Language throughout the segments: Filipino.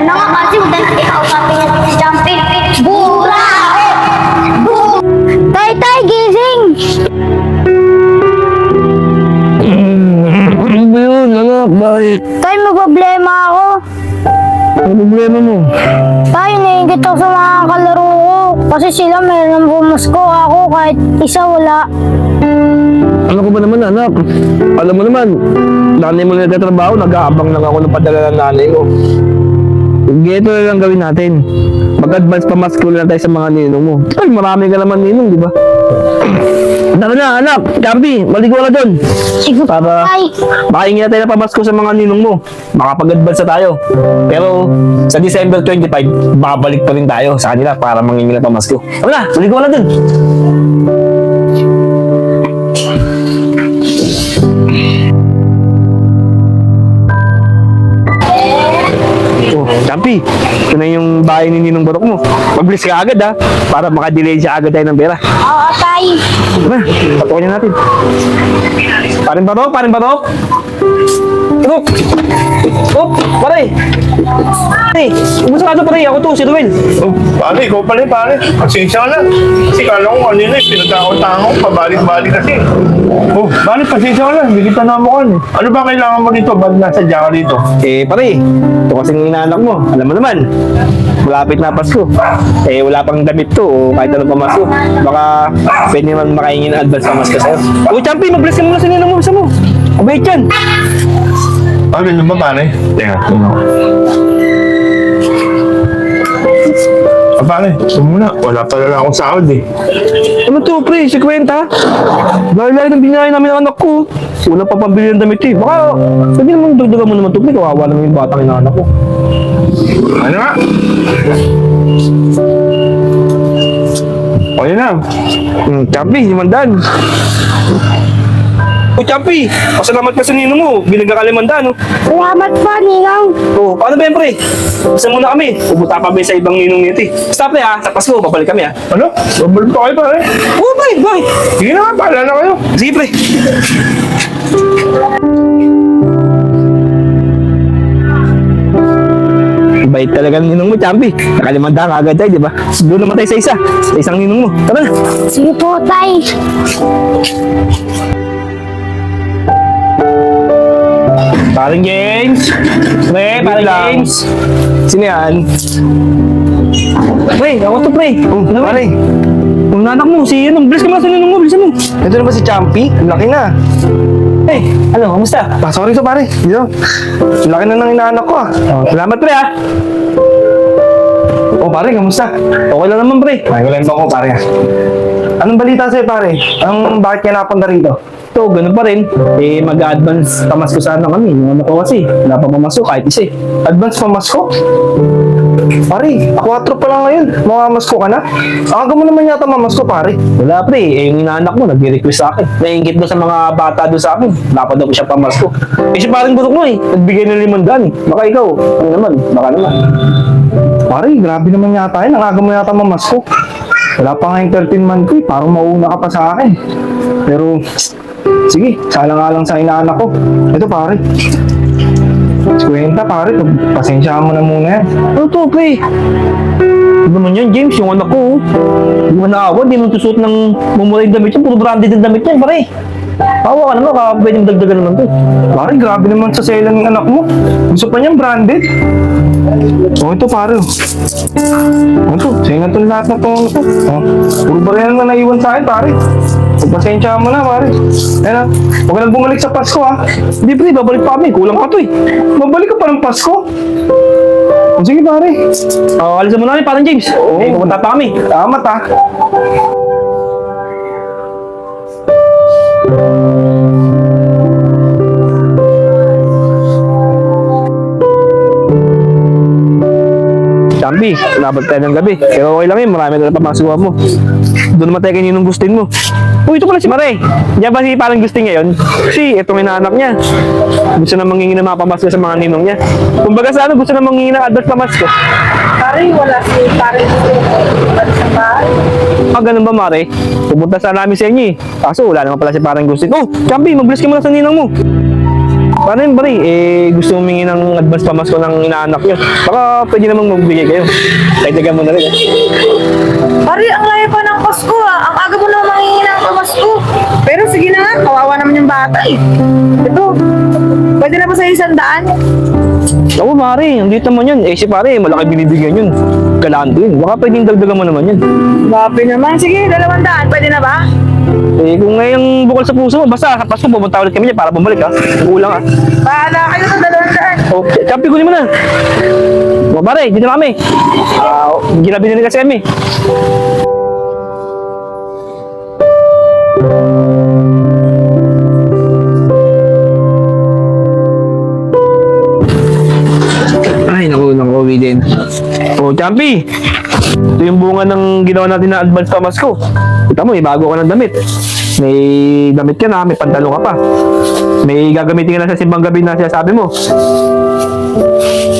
Na nga kasi maganda ikausapin natin si Jumpy. Bura! Bu! Tay, tay, gising! Ano ba yun, anak? Bakit? Tay, may problema ako. Ano problema mo? Tay, naiingit ako sa mga kalaro ko. Kasi sila meron bumusko ako kahit isa wala. Ano ko ba naman, anak? Alam mo naman, nanay mo na nagtatrabaho, nag-aabang lang ako ng padala ng nanay ko. Ganito na lang gawin natin. Mag-advance pa mas na tayo sa mga ninong mo. Ay, marami ka naman ninong, di ba? Tara na, anak! Champi, maligo na dun! Sige, Para tay. makahingi na tayo ng pamasko sa mga ninong mo. Makapag-advance na tayo. Pero sa December 25, babalik pa rin tayo sa kanila para mangingi ng pamasko. Tara na, maligo na dun! Champi, ito na yung bahay ni Ninong Barok mo. Mag-bless ka agad ha, para makadelay siya agad tayo ng pera. Oo, tay. Diba? Patukan na natin. Parin Barok, parin Barok. Barok! Oh, pare! Pare, kumusta ka to pare? Ako to, si Ruel. Oh, pare, ikaw pala pare. Pasensya ka na. Kasi kala ko kanina eh, pinagkakotang ko, pabalik-balik kasi. Oh, pare, pasensya ka na. Hindi kita namukan eh. Ano ba kailangan mo dito? Ba't nasa ka dito? Eh, pare, ito kasing inaanak mo. Alam mo naman, malapit na Pasko. Eh, wala pang damit to o kahit ano pamasko. Baka pwede naman makaingin ng advance pamasko sa'yo. Uy, Champi, mag-bless ka muna sa ninang mo. Abay yan. Ah, ganyan ba pare? Teka, tingnan ko. Ah, pare, ito muna. Wala pa lang akong sahod eh. Ano to, pre? Si Kwenta? Dahil ng binahay namin ang anak ko. Wala pa pambili ng damit eh. Baka, pwede naman dagdagan mo naman to, pre. Kawawa naman yung batang inaanak ko. Ano nga? O, yun na. Hmm, Champi, limandaan. O, Champi, pasalamat ka sa nino mo. Binigyan ka limandaan, no? Salamat po, Ninong. O, paano ba yan, pre? Basta muna kami. Pupunta pa ba sa ibang ninong nito eh. Stop eh, ha? Sa Pasko, babalik kami, ha? Ano? Babalik pa kayo pare. Oo, pre, bakit? Sige na nga, bahala na kayo. Sige, pre. Bait talaga ng ninong mo, Champi. Nakalimanda ka agad tayo, di ba? Doon naman tayo sa isa. Sa isang ninong mo. Tara na. Sige po, tay. Paring James! Pre, paring lang. James! Sino yan? Pre, ako to pre. Oh, ano, pare. Yung nanak mo, si ano, bilis ka mga ninong mo, bilisan mo. Ito na ba si Champi? Ang laki na. Eh, ano, kamusta? Pasok rito pare. Dito. Ang laki na ng inaanak ko ah. Oh, salamat pre ha. Oh pare, kamusta? Okay lang naman pre. Ay, wala ba ako pare ah. Anong balita sa'yo pare? Anong bakit ka napunta rito? Ito, ganun pa rin. Eh, mag-advance pamasko sana kami. Yung ano ko kasi, wala pa pamasko kahit isa eh. Advance pamasko? Pare, ako atro pa lang ngayon. Mamamasko ka na? Aga mo naman yata mamasko pare. Wala pre, eh, yung inaanak mo, nag-request sa akin. Naingit doon sa mga bata doon sa akin. Dapat daw ko siya pamasko. Eh, siya parang burok mo eh. Nagbigay ng limandaan eh. Baka ikaw, ano naman, baka naman. Pare, grabe naman yata yun. Ang aga mo yata mamasko. Wala pa nga yung 13 month eh. Parang mauna ka pa sa akin. Pero, sige, sala nga lang sa inaanak ko. Ito pare. Kwenta pare, pasensya mo na muna yan. Ano to, pre? Ano naman yan, James? Yung anak ko, oh. Hindi mo naawa, hindi mo tusuot ng mumuray damit yan. Puro branded yung damit yan, pare. Awa ka naman, pwede mo dagdagan naman to. Pare, grabe naman sa sela ng anak mo. Gusto pa niyang branded. Oh, ito pare. Oh, ito. Na itong lahat na itong ano to. Oh, puro ba rin na naiwan sa akin, pare. Pagpasensya mo na, pare. Ayan na. Huwag ka nang bumalik sa Pasko, ha. Hindi, pre, babalik pa kami. Kulang pa to eh. Babalik ka pa ng Pasko. Oh, sige, pare. Oh, alisan mo namin, parang James. Oo. Eh, pupunta pa kami. Salamat, ha. Chambi, labag tayo ng gabi. Pero okay lang yun, marami na napamasuha mo. Doon naman tayo kaninong gustin mo. Uy, ito pala si Mare. Diyan ba si parang gustin ngayon? Kasi itong inaanak niya. Gusto na mangingi ng mga pamasko sa mga ninong niya. Kumbaga sa ano, gusto na mangingi ng advance pamasko. Pare, wala si pare dito sa bahay. Ah, ganun ba, Mare? Pupunta sana namin sa inyo eh. Kaso wala naman pala si parang gustin. Oh, Chambi, mag-bless ka muna sa ninang mo. Paano yun, pare? Eh, gusto humingi ng advance pamasko ng inaanak niyo. Baka pwede namang magbigay kayo. Kaibigan mo na rin, eh. Pare, ang layo pa ng Pasko ah. Ang aga mo naman mangingi ng Pasko. Pero sige na nga, kawawa naman yung bata eh. Ito, pwede na ba sa isang daan? Ako, pare, andito naman yun. Eh, si pare, malaki binibigyan yun. Galaan din. Baka pwedeng dagdagan mo naman yun. Grabe naman. Sige, dalawang daan. Pwede na ba? Eh, kung ngayong bukal sa puso mo, basta sa Pasko, pumunta ulit kami niya para bumalik, ha? Kulang, ha? Bahala kayo sa dalawang daan. Oh, champi, kunin mo na. O, pare, dito na kami. Ah, ginabi na nila si Emmy. Ay, naku, naku, din. Oh, Champi! Ito yung bunga ng ginawa natin na advance pamasko. Kita mo, may bago ka ng damit. May damit ka na, may pantalon ka pa. May gagamitin ka na sa simbang gabi na sinasabi mo.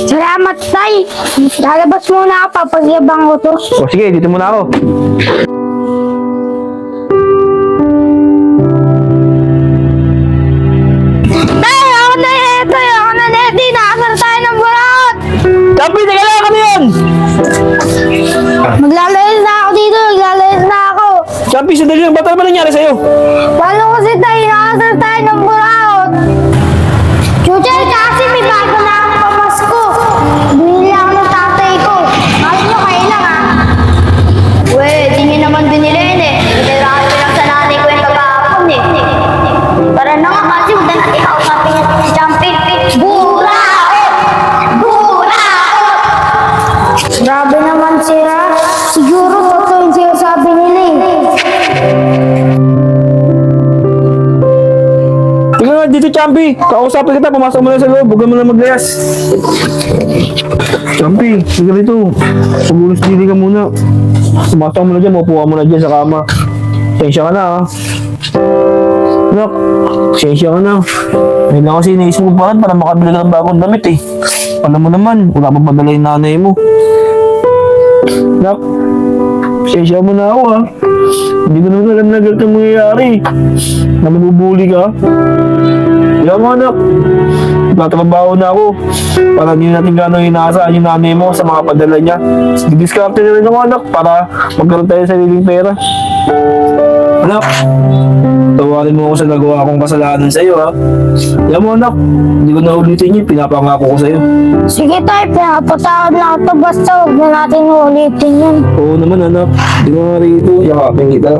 Salamat, tay. Lalabas muna ako, papagyabang ko to. O sige, dito muna ako. Nangyari sa'yo? Paano kasi tayo? Nakasal tayo ng Nga dito, Champi. Kausapin kita. Pumasok mo na sa loob. Huwag mo na maglayas. Champi, tingnan dito. Pagulos dili ka muna. Pumasok mo na dyan. Mapuha mo na dyan sa kama. Tensya ka na, ha? Nak, tensya ka na. Ngayon lang kasi naisip ko bakit para makabili ka ng bagong damit, eh. Alam mo naman, wala pa padala yung nanay mo. Nak, tensya mo na ako, ha? Hindi ko naman alam na ganito ang mangyayari. Na mabubuli ka. Kaya mo anak, nagtatrabaho na ako. Para hindi natin gano'ng inaasahan yung nanay mo sa mga padala niya. Didiskarte na rin ako anak para magkaroon tayo ng sariling pera. Anak, tawarin mo ako sa nagawa kong kasalanan sa iyo ha. Kaya mo anak, hindi ko na ulitin yun, pinapangako ko sa iyo. Sige tayo, pinapatawad na ito. Basta huwag na natin ulitin yan. Oo naman anak, hindi mo nga rito, yakapin kita.